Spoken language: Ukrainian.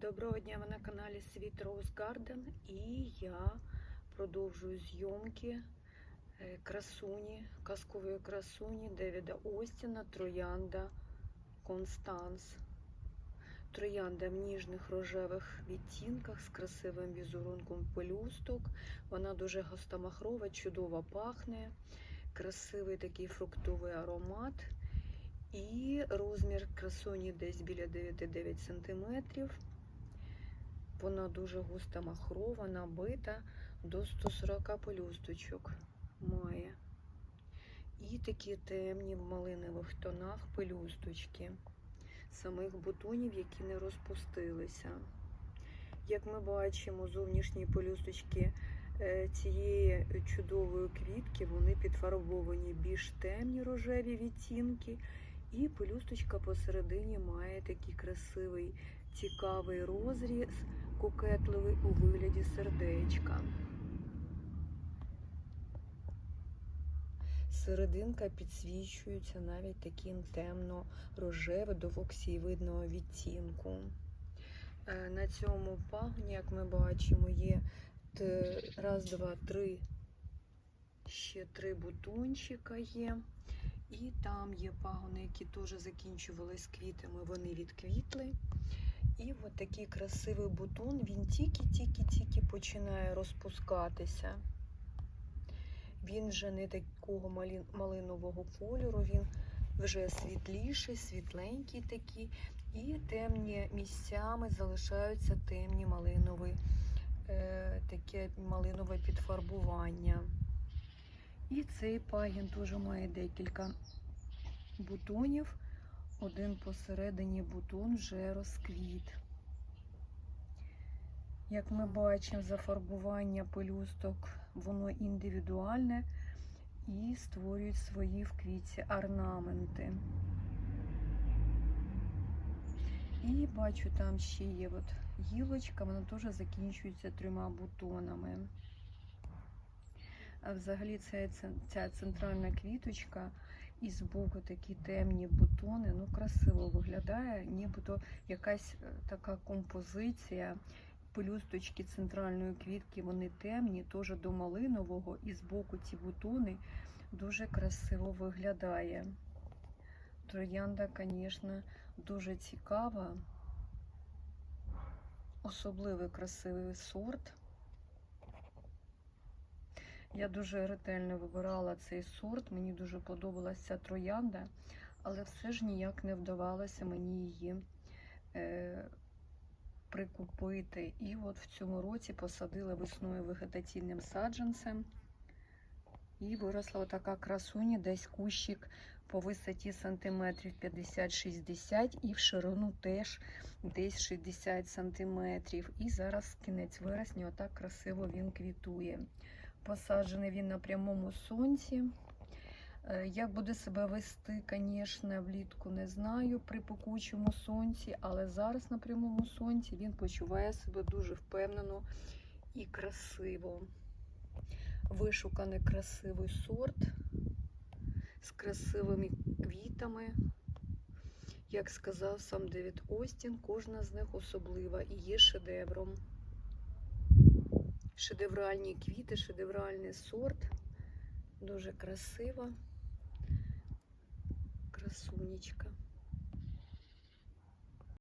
Доброго дня, ви на каналі Світ Rose Garden і я продовжую зйомки е, красуні, казкової красуні Девіда Остіна Троянда Констанс. Троянда в ніжних рожевих відтінках з красивим візерунком пелюсток. Вона дуже гостомахрова, чудово пахне, красивий такий фруктовий аромат. І розмір красуні десь біля 9,9 см. Вона дуже густа махрова, набита до 140 пелюсточок має. І такі темні в малинових тонах пелюсточки самих бутонів, які не розпустилися. Як ми бачимо, зовнішні пелюсточки е, цієї чудової квітки, вони підфарбовані більш темні рожеві відтінки. І пелюсточка посередині має такий красивий, цікавий розріз, кокетливий у вигляді сердечка. Серединка підсвічується навіть таким темно-рожевим до воксієвидного відтінку. Е, На цьому пагоні, як ми бачимо, є раз, два, три, ще три бутончика є. І там є пагони, які теж закінчувались квітами, вони відквітли. І от такий красивий бутон, він тільки-тільки-тільки починає розпускатися. Він вже не такого малинового кольору, він вже світліший, світленький такий. І темні місцями залишаються темні малинові, е, таке малинове підфарбування. І цей пагін теж має декілька бутонів. Один посередині бутон вже розквіт. Як ми бачимо, зафарбування пелюсток, воно індивідуальне і створюють свої в квітці орнаменти. І бачу, там ще є от гілочка, вона теж закінчується трьома бутонами. А взагалі це, ця центральна квіточка і збоку такі темні бутони, ну красиво виглядає, нібито якась е, така композиція. Пелюсточки центральної квітки, вони темні, теж до малинового, і збоку ці бутони дуже красиво виглядає. Троянда, звісно, дуже цікава, особливий красивий сорт. Я дуже ретельно вибирала цей сорт, мені дуже подобалася троянда, але все ж ніяк не вдавалося мені її е, прикупити. І от в цьому році посадила весною вегетаційним саджанцем. І виросла така красуня, десь кущик по висоті сантиметрів 50-60 і в ширину теж десь 60 сантиметрів. І зараз кінець вересня, отак красиво він квітує. Посаджений він на прямому сонці. Е, Як буде себе вести, звісно, влітку не знаю при пекучому сонці, але зараз на прямому сонці він почуває себе дуже впевнено і красиво. Вишуканий красивий сорт з красивими квітами. Як сказав сам Девід Остін, кожна з них особлива і є шедевром шедевральні квіти, шедевральний сорт. Дуже красива красунечка.